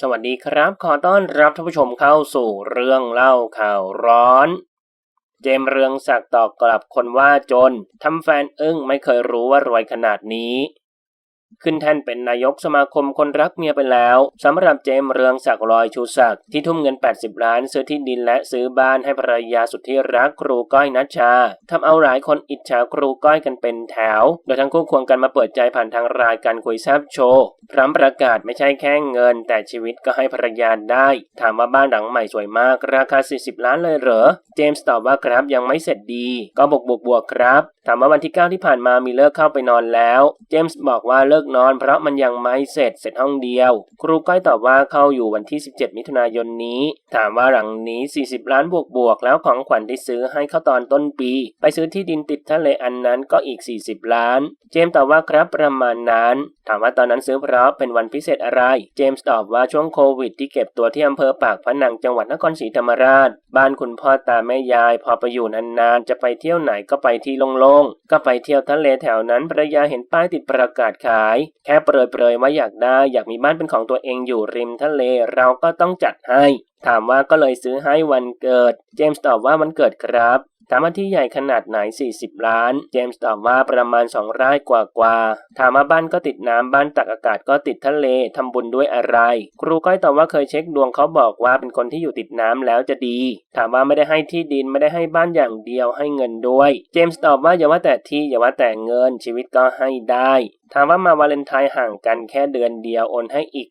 สวัสดีครับ ขอต้อนรับท่านผู้ชมเข้าสู่เรื่องเล่าข่าวร้อน เจมเรืองศักดิ์ตอบกลับคนว่าจนทำแฟนอึ้งไม่เคยรู้ว่ารวยขนาดนี้ ขึ้นแท่นเป็นนายกสมาคมคนรักเมียไปแล้วสำหรับเจมส์เรืองศักดิ์ลอยชูศักดิ์ที่ทุ่มเงิน 80 ล้านซื้อที่ดินและซื้อบ้านให้ภรรยาสุดที่รักครูก้อยนัชชาทำเอาหลายคนอิจฉาครูก้อยกันเป็นแถว โดยทั้งคู่ควงกันมาเปิดใจผ่านทางรายการคุยแซบโชว์พร้อมประกาศไม่ใช่แค่เงิน แต่ชีวิตก็ให้ภรรยาได้ ถามว่าบ้านหลังใหม่สวยมากราคา 40 ล้านเลยเหรอเจมส์ตอบว่าครับยังไม่เสร็จดี ก็บวกบวกบวกครับ ถามว่าวันที่ 9 ที่ผ่านมามีเลิกเข้าไปนอนแล้ว เจมส์บอกว่าเลิกลิกนอนเพราะมันยังไม่เสร็จเสร็จห้องเดียว ครูก้อยตอบว่าเข้าอยู่วันที่ 17 มิถุนายนนี้ ถามว่าหลังนี้ 40 ล้านบวกบวกแล้วของขวัญที่ซื้อให้เข้าตอนต้นปี ไปซื้อที่ดินติดทะเลอันนั้นก็อีก 40 ล้าน เจมส์ตอบว่าครับประมาณนั้น ถามว่าตอนนั้นซื้อเพราะเป็นวันพิเศษอะไร เจมส์ตอบว่าช่วงโควิด ที่เก็บตัวที่อำเภอปากพนังจังหวัดนครศรีธรรมราช บ้านคุณพ่อตาแม่ยาย พอไปอยู่นานๆจะไปเที่ยวไหนก็ไปที่โล่งๆก็ไปเที่ยวทะเลแถวนั้นภรรยาเห็นป้ายติดประกาศขายแค่เปรยๆว่าอยากได้อยากมีบ้านเป็นของตัวเองอยู่ริมทะเลเราก็ต้องจัดให้ ถามว่าก็เลยซื้อให้วันเกิด เจมส์ตอบว่าวันเกิดครับถามว่าที่ใหญ่ขนาดไหน 40 ล้าน เจมส์ตอบว่าประมาณ 2 ไร่กว่ากว่าๆถามว่าบ้านก็ติดน้ำบ้านตักอากาศก็ติดทะเลทำบุญด้วยอะไร ครูก้อยตอบว่าเคยเช็คดวงเขาบอกว่าเป็นคนที่อยู่ติดน้ำแล้วจะดี ถามว่าไม่ได้ให้ที่ดินไม่ได้ให้บ้านอย่างเดียวให้เงินด้วย เจมส์ตอบว่าอย่าว่าแต่ที่อย่าว่าแต่เงินชีวิตก็ให้ได้ถามว่ามาวาเลนไทน์ห่างกันแค่เดือนเดียวโอนให้อีก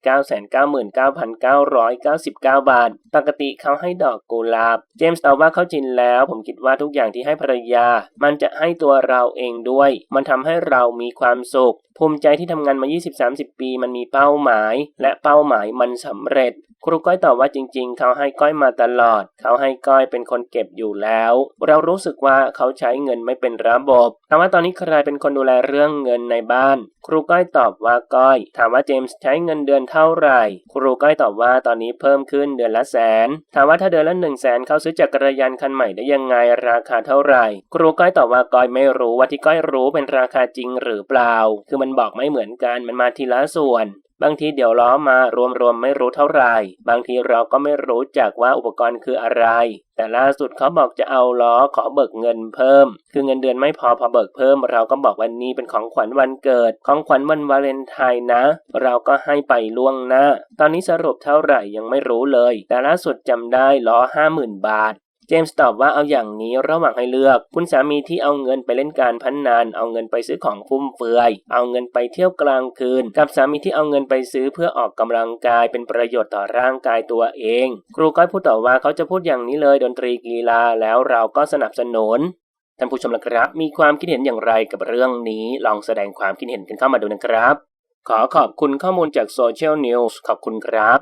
999,999 บาท ปกติเขาให้ดอกกุหลาบ เจมส์ตอบว่าเขาจินแล้ว ผมคิดว่าทุกอย่างที่ให้ภรรยา มันจะให้ตัวเราเองด้วย มันทำให้เรามีความสุข ภูมิใจที่ทำงานมา 20-30 ปี มันมีเป้าหมาย และเป้าหมายมันสำเร็จ ครูก้อยตอบว่าจริง ๆ เขาให้ก้อยมาตลอด เขาให้ก้อยเป็นคนเก็บอยู่แล้ว เรารู้สึกว่าเขาใช้เงินไม่เป็นระบบถามว่าตอนนี้ใครเป็นคนดูแลเรื่องเงินในบ้าน ครูก้อยตอบว่าก้อย ถามว่าเจมส์ใช้เงินเดือนเท่าไหร่ ครูก้อยตอบว่าตอนนี้เพิ่มขึ้นเดือนละแสน ถามว่าถ้าเดือนละหนึ่งแสนเขาซื้อจักรยานคันใหม่ได้ยังไงราคาเท่าไหร่ ครูก้อยตอบว่าก้อยไม่รู้ว่าที่ก้อยรู้เป็นราคาจริงหรือเปล่า คือมันบอกไม่เหมือนกันมันมาทีละส่วน บางทีเดี๋ยวล้อมารวมๆไม่รู้เท่าไหร่ บางทีเราก็ไม่รู้จักว่าอุปกรณ์คืออะไร แต่ล่าสุดเขาบอกจะเอาล้อขอเบิกเงินเพิ่ม คือเงินเดือนไม่พอพอเบิกเพิ่ม เราก็บอกวันนี้เป็นของขวัญวันเกิด ของขวัญวันวาเลนไทน์นะ เราก็ให้ไปล่วงหน้า ตอนนี้สรุปเท่าไหร่ยังไม่รู้เลย แต่ล่าสุดจำได้ล้อห้าหมื่นบาท จมส์ตอบว่าเอาอย่างนี้ระหว่างให้เลือก คุณสามีที่เอาเงินไปเล่นการพนนันเอาเงินไปซื้อของฟุ่มเฟือย เอาเงินไปเที่ยวกลางคืน กับสามีที่เอาเงินไปซื้อเพื่อออกกำลังกายเป็นประโยชน์ต่อร่างกายตัวเอง ครูก้อยพูดต่อว่าเขาจะพูดอย่างนี้เลยดนตรีกีฬาแล้วเราก็สนับสนุนท่านผู้ชมละครับ มีความคิดเห็นอย่างไรกับเรื่องนี้ ลองแสดงความคิดเห็นกันเข้ามาดูนะครับ ขอขอบคุณข้อมูลจากโซเชียลนิวส์ขอบคุณครับ